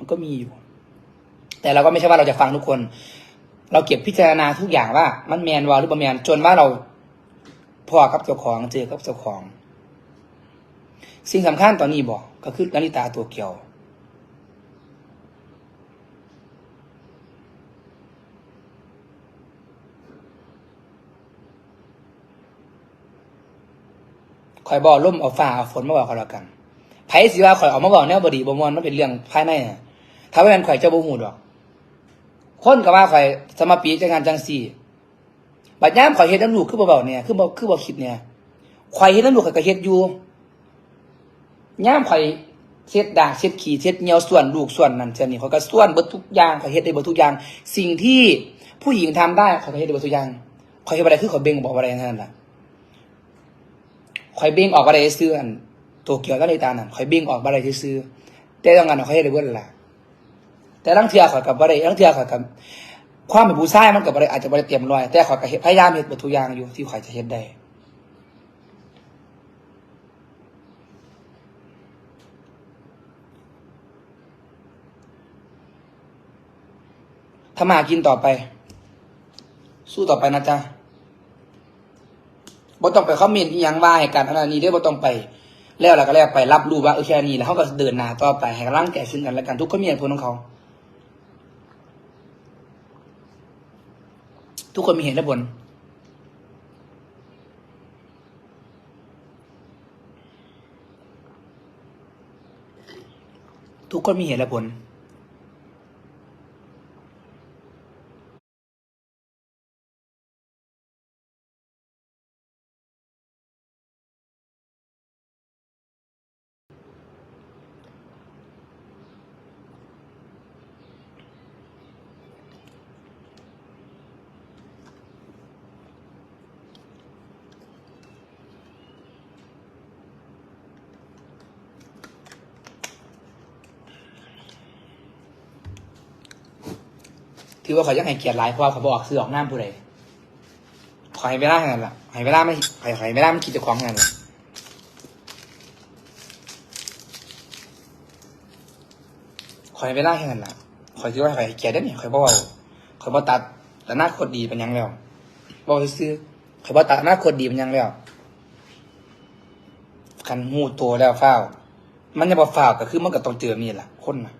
มันก็มีอยู่ แต่เราก็ไม่ใช่ว่าเราจะฟังทุกคน เราเก็บพิจารณาทุกอย่างว่า มันแมนวอลหรือบะแมนจนว่าเราพอกับเจ้าของเจอกับเจ้าของ สิ่งสำคัญตอนนี้บอกก็คือนาฬิตาตัวเกี่ยวคอยบอกล่มเอาฟ้าเอาฝนมาบอกเขาแล้วกันไผสิว่าคอยเออกมาบอกแนวบดีบมวนมันเป็นเรื่องภายในน่ะ ถ้าไม่เป็นข่อยเจ้าบ่หูดอก คนก็ว่าข่อยสมาปีจังงานจังสี่บัดย่ามข่อยเฮ็ดน้ำลูกคือบ่เบาเนี่ยคือบ่คือบ่คิดเนี่ยข่อยเฮ็ดน้ำลูข่อยก็เฮ็ดอยู่ย่ามข่อยเฮ็ดด่างเช็ดขี้เช็ดเหนียวส่วนลูกส่วนนั้นเช่นนี้ข่อยก็ส่วนเบิดทุกอย่างข่อยเฮ็ดได้เบิดทุกอย่าง สิ่งที่ผู้หญิงทำได้ข่อยก็เฮ็ดได้เบิดทุกอย่างข่อยเฮ็ดบ่ได้คือข่อยเบ่งบอกบ่ได้นั่นน่ะข่อยเบ่งออกบ่ได้ซื้ออันตัวเกี่ยวกับในตานั่นข่อยเบ่งออกบ่ได้ซื้อแต่ต้องงานข่อยเฮ็ดได้เบิดละ แต่ลังเทื่อข่อยก็บ่ได้ลังเทื่อข่อยก็ความเป็นผู้ชายมันก็บ่ได้อาจจะบ่ได้เต็มรอย แต่ข่อยก็เฮ็ดพยายามเฮ็ดเบิดทุกอย่างอยู่ที่ข่อยจะเฮ็ดได้ถ้ามากินต่อไป สู้ต่อไปนะจ๊ะบ่ต้องไปคอมเมนต์ยังว่าให้กันอันนั้นนี้เด้อบ่ต้องไป แล้วแล้วก็แล้วไปรับรู้ว่าเออแค่นี้แล้วเขาก็เดินหน้าต่อไปให้กำลังใจซึ่งกันและกันทุกคนมีเหตุผลของเขา ทุกคนมีเหตุและผลทุกคนมีเหตุและผล ถือว่าเขายังให้เกียรติหลายเพราะว่าเขาบอกซื้อออกน้ำผู้ใดขอให้เวลาแค่นั้นละให้เวลาไม่ขอให้เวลามันคิดจะคล้องแค่นั้นละขอให้เวลาแค่นั้นละขอคิดว่าขอให้เกียรติได้เนี่ยขอยบอกว่าขอยบอกตัดแต่หน้าโคตรดีเป็นยังแล้วบอกซื้อขอยบอกตัดหน้าโคตรดีเป็นยังแล้วคันหูโตแล้วฟ้า มันจะบอกฟ้าก็คือมันก็ต้องเจอมีแหละคนนะ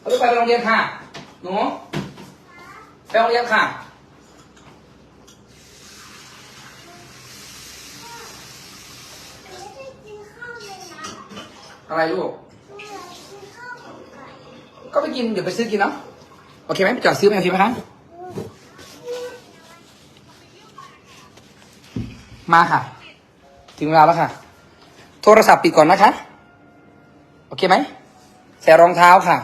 เอาลูกไปโรงเรียนค่ะ หนูไปโรงเรียนค่ะ อะไรลูก ก็ไปกิน เดี๋ยวไปซื้อกินเนาะ โอเคไหมไปจอดซื้อไหมโอเคไหมคะมาค่ะ ถึงเวลาแล้วค่ะ โทรศัพท์ปิดก่อนนะคะ โอเคไหมใส่รองเท้าค่ะ